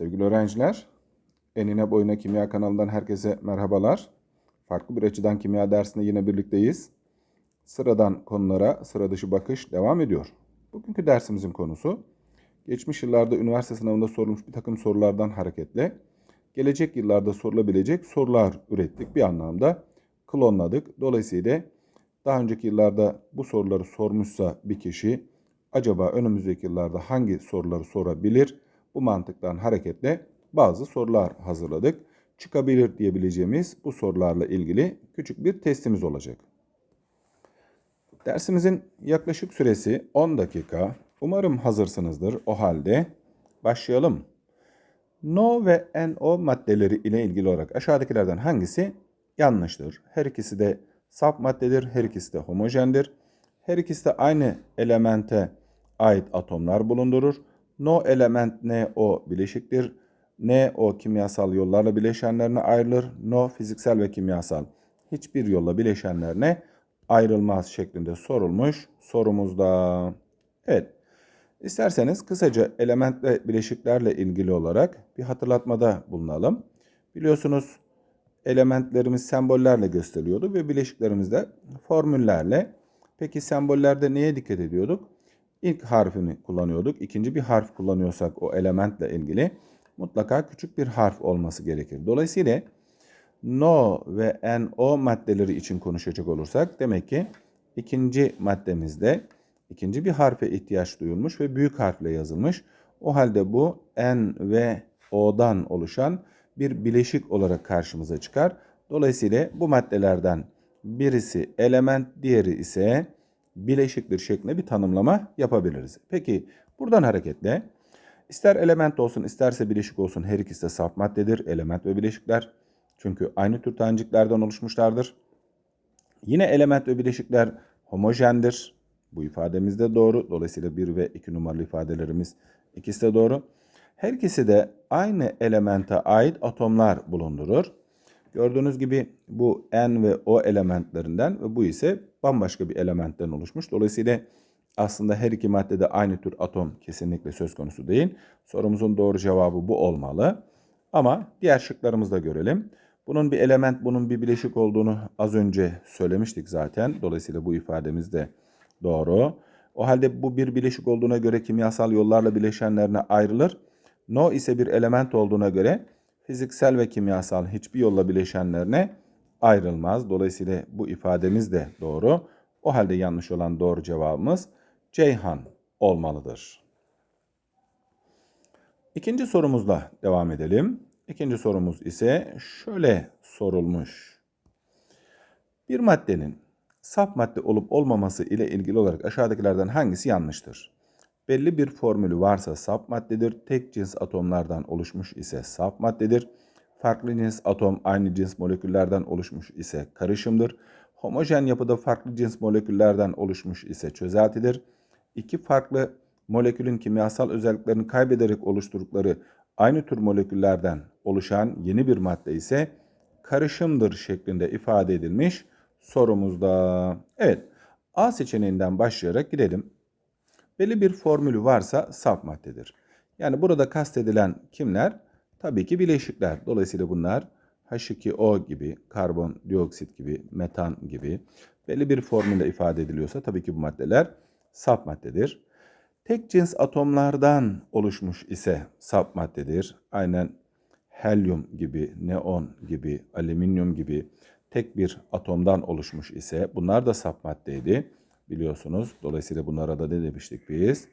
Sevgili öğrenciler, Enine Boyuna Kimya kanalından herkese merhabalar. Farklı bir açıdan kimya dersinde yine birlikteyiz. Sıradan konulara sıra dışı bakış devam ediyor. Bugünkü dersimizin konusu, geçmiş yıllarda üniversite sınavında sorulmuş bir takım sorulardan hareketle, gelecek yıllarda sorulabilecek sorular ürettik bir anlamda. Klonladık. Dolayısıyla daha önceki yıllarda bu soruları sormuşsa bir kişi, acaba önümüzdeki yıllarda hangi soruları sorabilir? Bu mantıktan hareketle bazı sorular hazırladık. Çıkabilir diyebileceğimiz bu sorularla ilgili küçük bir testimiz olacak. Dersimizin yaklaşık süresi 10 dakika. Umarım hazırsınızdır. O halde başlayalım. No ve NO maddeleri ile ilgili olarak aşağıdakilerden hangisi yanlıştır? Her ikisi de saf maddedir, her ikisi de homojendir. Her ikisi de aynı elemente ait atomlar bulundurur. No element NO bileşiktir. NO kimyasal yollarla bileşenlerine ayrılır. No fiziksel ve kimyasal hiçbir yolla bileşenlerine ayrılmaz şeklinde sorulmuş sorumuzda. Evet. İsterseniz kısaca element ve bileşiklerle ilgili olarak bir hatırlatmada bulunalım. Biliyorsunuz elementlerimiz sembollerle gösteriliyordu ve bileşiklerimiz de formüllerle. Peki sembollerde neye dikkat ediyorduk? İlk harfini kullanıyorduk. İkinci bir harf kullanıyorsak o elementle ilgili mutlaka küçük bir harf olması gerekir. Dolayısıyla no ve no maddeleri için konuşacak olursak demek ki ikinci maddemizde ikinci bir harfe ihtiyaç duyulmuş ve büyük harfle yazılmış. O halde bu n ve o'dan oluşan bir bileşik olarak karşımıza çıkar. Dolayısıyla bu maddelerden birisi element, diğeri ise bileşiktir şeklinde bir tanımlama yapabiliriz. Peki buradan hareketle ister element olsun isterse bileşik olsun her ikisi de saf maddedir. Element ve bileşikler çünkü aynı tür taneciklerden oluşmuşlardır. Yine element ve bileşikler homojendir. Bu ifademiz de doğru. Dolayısıyla 1 ve 2 numaralı ifadelerimiz ikisi de doğru. Her ikisi de aynı elemente ait atomlar bulundurur. Gördüğünüz gibi bu N ve O elementlerinden ve bu ise bambaşka bir elementten oluşmuş. Dolayısıyla aslında her iki maddede aynı tür atom kesinlikle söz konusu değil. Sorumuzun doğru cevabı bu olmalı. Ama diğer şıklarımızı da görelim. Bunun bir element, bunun bir bileşik olduğunu az önce söylemiştik zaten. Dolayısıyla bu ifademiz de doğru. O halde bu bir bileşik olduğuna göre kimyasal yollarla bileşenlerine ayrılır. No ise bir element olduğuna göre fiziksel ve kimyasal hiçbir yolla bileşenlerine ayrılmaz. Dolayısıyla bu ifademiz de doğru. O halde yanlış olan doğru cevabımız Ceyhan olmalıdır. İkinci sorumuzla devam edelim. İkinci sorumuz ise şöyle sorulmuş. Bir maddenin saf madde olup olmaması ile ilgili olarak aşağıdakilerden hangisi yanlıştır? Belli bir formülü varsa saf maddedir. Tek cins atomlardan oluşmuş ise saf maddedir. Farklı cins atom aynı cins moleküllerden oluşmuş ise karışımdır. Homojen yapıda farklı cins moleküllerden oluşmuş ise çözeltidir. İki farklı molekülün kimyasal özelliklerini kaybederek oluşturdukları aynı tür moleküllerden oluşan yeni bir madde ise karışımdır şeklinde ifade edilmiş sorumuzda. Evet, A seçeneğinden başlayarak gidelim. Belli bir formülü varsa saf maddedir. Yani burada kastedilen kimler? Tabii ki bileşikler. Dolayısıyla bunlar H2O gibi, karbondioksit gibi, metan gibi belli bir formülle ifade ediliyorsa tabii ki bu maddeler saf maddedir. Tek cins atomlardan oluşmuş ise saf maddedir. Aynen helyum gibi, neon gibi, alüminyum gibi tek bir atomdan oluşmuş ise bunlar da saf maddeydi biliyorsunuz. Dolayısıyla bunlara da ne demiştik biz?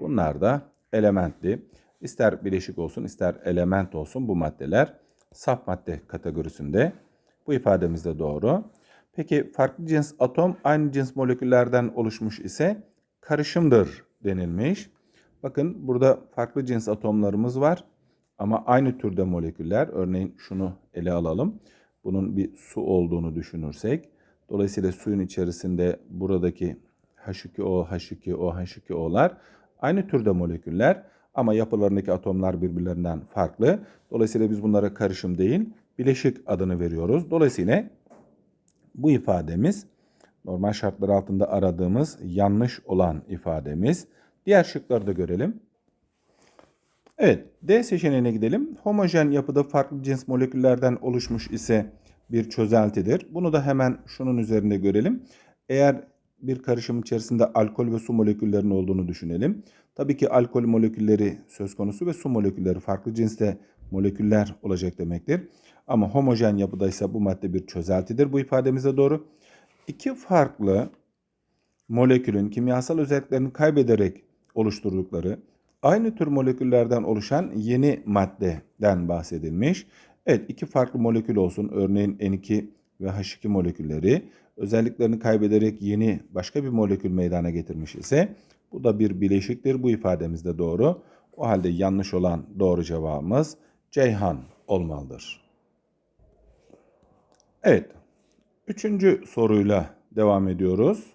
Bunlar da elementli. İster bileşik olsun ister element olsun bu maddeler saf madde kategorisinde. Bu ifademiz de doğru. Peki farklı cins atom aynı cins moleküllerden oluşmuş ise karışımdır denilmiş. Bakın burada farklı cins atomlarımız var ama aynı türde moleküller. Örneğin şunu ele alalım. Bunun bir su olduğunu düşünürsek. Dolayısıyla suyun içerisinde buradaki H2O, H2O, H2O'lar aynı türde moleküller ama yapılarındaki atomlar birbirlerinden farklı. Dolayısıyla biz bunlara karışım değil, bileşik adını veriyoruz. Dolayısıyla bu ifademiz normal şartlar altında aradığımız yanlış olan ifademiz. Diğer şıkları da görelim. Evet, D seçeneğine gidelim. Homojen yapıda farklı cins moleküllerden oluşmuş ise bir çözeltidir. Bunu da hemen şunun üzerinde görelim. Eğer bir karışım içerisinde alkol ve su moleküllerinin olduğunu düşünelim. Tabii ki alkol molekülleri söz konusu ve su molekülleri farklı cinste moleküller olacak demektir. Ama homojen yapıdaysa bu madde bir çözeltidir. Bu ifademize doğru. İki farklı molekülün kimyasal özelliklerini kaybederek oluşturdukları aynı tür moleküllerden oluşan yeni maddeden bahsedilmiş. Evet iki farklı molekül olsun örneğin N2 ve H2 molekülleri özelliklerini kaybederek yeni başka bir molekül meydana getirmiş ise bu da bir bileşiktir. Bu ifademiz de doğru. O halde yanlış olan doğru cevabımız Ceyhan olmalıdır. Evet. Üçüncü soruyla devam ediyoruz.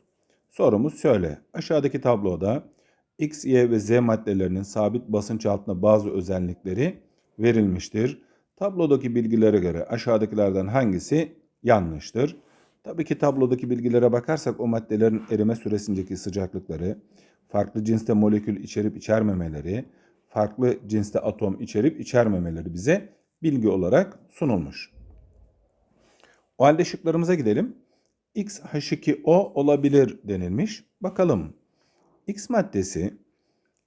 Sorumuz şöyle. Aşağıdaki tabloda X, Y ve Z maddelerinin sabit basınç altında bazı özellikleri verilmiştir. Tablodaki bilgilere göre aşağıdakilerden hangisi yanlıştır? Tabii ki tablodaki bilgilere bakarsak o maddelerin erime süresindeki sıcaklıkları, farklı cinste molekül içerip içermemeleri, farklı cinste atom içerip içermemeleri bize bilgi olarak sunulmuş. O halde şıklarımıza gidelim. X H2O olabilir denilmiş. Bakalım. X maddesi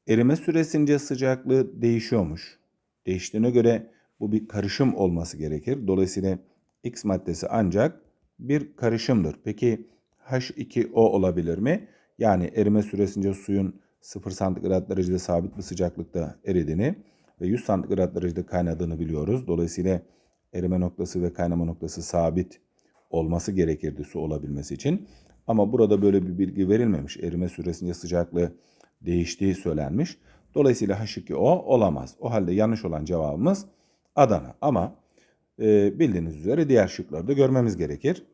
erime süresince sıcaklığı değişiyormuş. Değiştiğine göre bu bir karışım olması gerekir. Dolayısıyla X maddesi ancak bir karışımdır. Peki H2O olabilir mi? Yani erime süresince suyun 0 santigrat derecede sabit bir sıcaklıkta eridiğini ve 100 santigrat derecede kaynadığını biliyoruz. Dolayısıyla erime noktası ve kaynama noktası sabit olması gerekirdi su olabilmesi için. Ama burada böyle bir bilgi verilmemiş. Erime süresince sıcaklığı değiştiği söylenmiş. Dolayısıyla H2O olamaz. O halde yanlış olan cevabımız Adana. Ama e, bildiğiniz üzere diğer şıkları da görmemiz gerekir.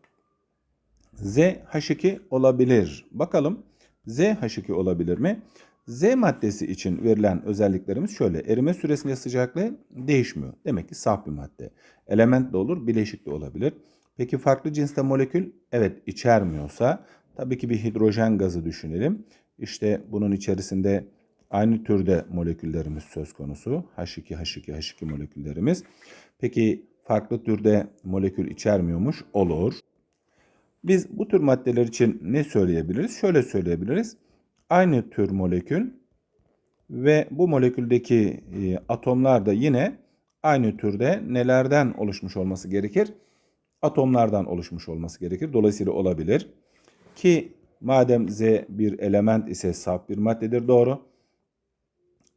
Z H2 olabilir. Bakalım Z H2 olabilir mi? Z maddesi için verilen özelliklerimiz şöyle. Erime süresince sıcaklığı değişmiyor. Demek ki saf bir madde. Element de olur, bileşik de olabilir. Peki farklı cinste molekül? Evet içermiyorsa tabii ki bir hidrojen gazı düşünelim. İşte bunun içerisinde aynı türde moleküllerimiz söz konusu. H2, H2, H2 moleküllerimiz. Peki farklı türde molekül içermiyormuş? Olur. Biz bu tür maddeler için ne söyleyebiliriz? Şöyle söyleyebiliriz. Aynı tür molekül ve bu moleküldeki e, atomlar da yine aynı türde nelerden oluşmuş olması gerekir? Atomlardan oluşmuş olması gerekir. Dolayısıyla olabilir. Ki madem Z bir element ise saf bir maddedir doğru.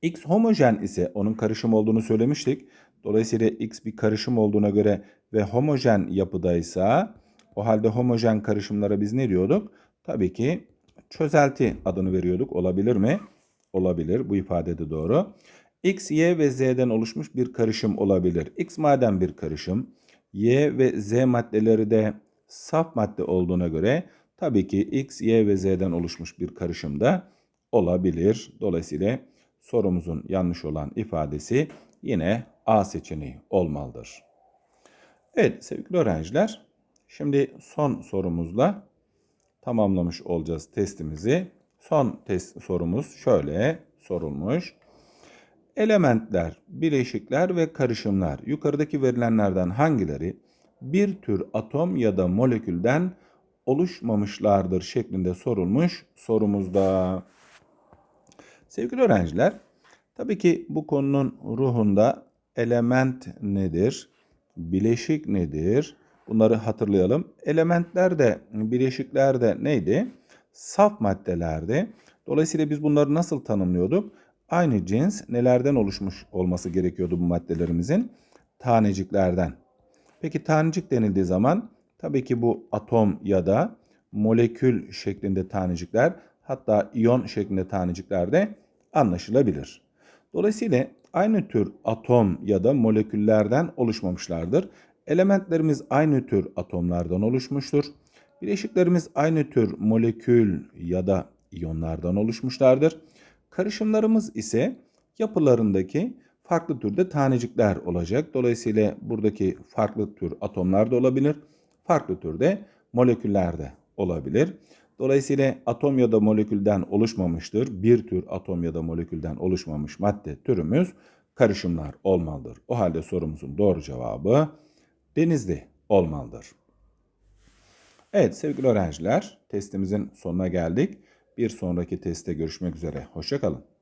X homojen ise onun karışım olduğunu söylemiştik. Dolayısıyla X bir karışım olduğuna göre ve homojen yapıdaysa o halde homojen karışımlara biz ne diyorduk? Tabii ki çözelti adını veriyorduk. Olabilir mi? Olabilir. Bu ifade de doğru. X, Y ve Z'den oluşmuş bir karışım olabilir. X madem bir karışım, Y ve Z maddeleri de saf madde olduğuna göre tabii ki X, Y ve Z'den oluşmuş bir karışım da olabilir. Dolayısıyla sorumuzun yanlış olan ifadesi yine A seçeneği olmalıdır. Evet sevgili öğrenciler, şimdi son sorumuzla tamamlamış olacağız testimizi. Son test sorumuz şöyle sorulmuş. Elementler, bileşikler ve karışımlar yukarıdaki verilenlerden hangileri bir tür atom ya da molekülden oluşmamışlardır şeklinde sorulmuş sorumuzda. Sevgili öğrenciler, tabii ki bu konunun ruhunda element nedir, bileşik nedir bunları hatırlayalım. Elementler de bileşikler de neydi? Saf maddelerdi. Dolayısıyla biz bunları nasıl tanımlıyorduk? Aynı cins nelerden oluşmuş olması gerekiyordu bu maddelerimizin? Taneciklerden. Peki tanecik denildiği zaman tabii ki bu atom ya da molekül şeklinde tanecikler hatta iyon şeklinde tanecikler de anlaşılabilir. Dolayısıyla aynı tür atom ya da moleküllerden oluşmamışlardır. Elementlerimiz aynı tür atomlardan oluşmuştur. Bileşiklerimiz aynı tür molekül ya da iyonlardan oluşmuşlardır. Karışımlarımız ise yapılarındaki farklı türde tanecikler olacak. Dolayısıyla buradaki farklı tür atomlar da olabilir. Farklı türde moleküller de olabilir. Dolayısıyla atom ya da molekülden oluşmamıştır. Bir tür atom ya da molekülden oluşmamış madde türümüz karışımlar olmalıdır. O halde sorumuzun doğru cevabı denizli olmalıdır. Evet sevgili öğrenciler testimizin sonuna geldik. Bir sonraki testte görüşmek üzere. Hoşçakalın.